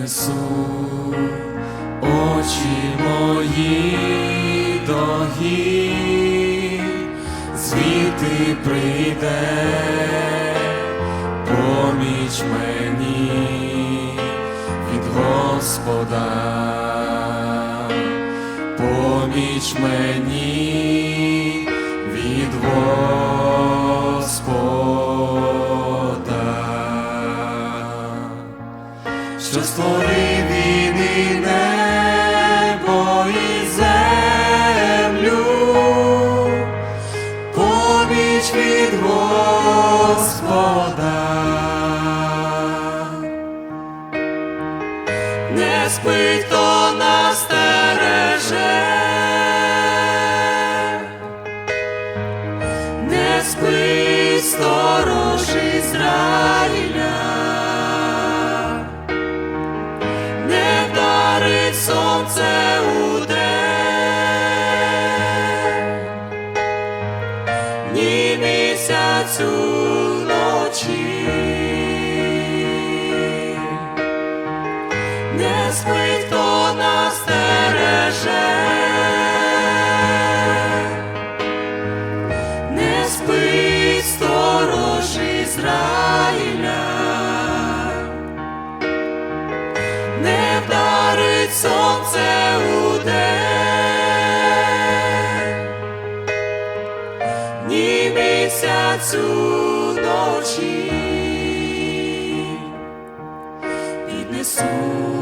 піднесу очі мої до гір, звідти прийде поміч мені від Господа, поміч мені небо і землю, поміч від Господа. Не спить, хто нас стереже, не спить сторож Ізраїля. Не вдарить сонце у день, ні місяцю ночі. Піднесу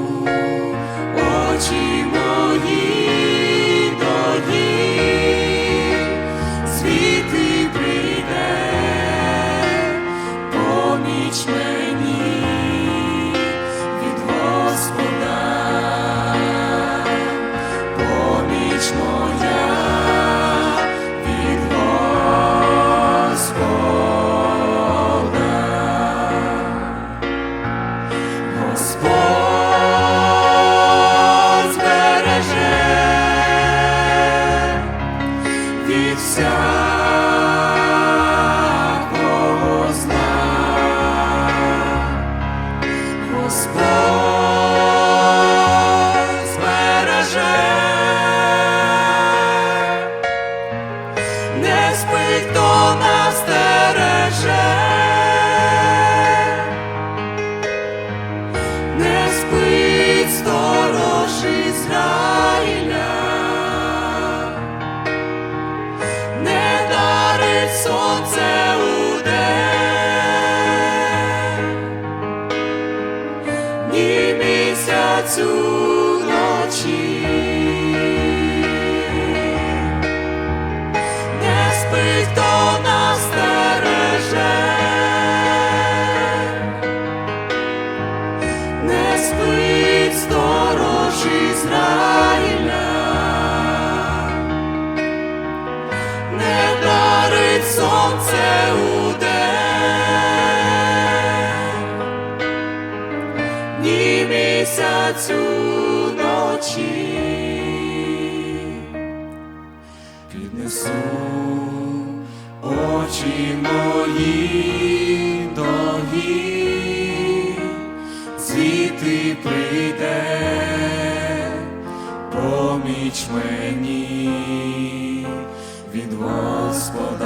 ні місяцю ночі, місяцю ночі. Піднесу очі мої до гір, звідти прийде поміч мені. Від Господа,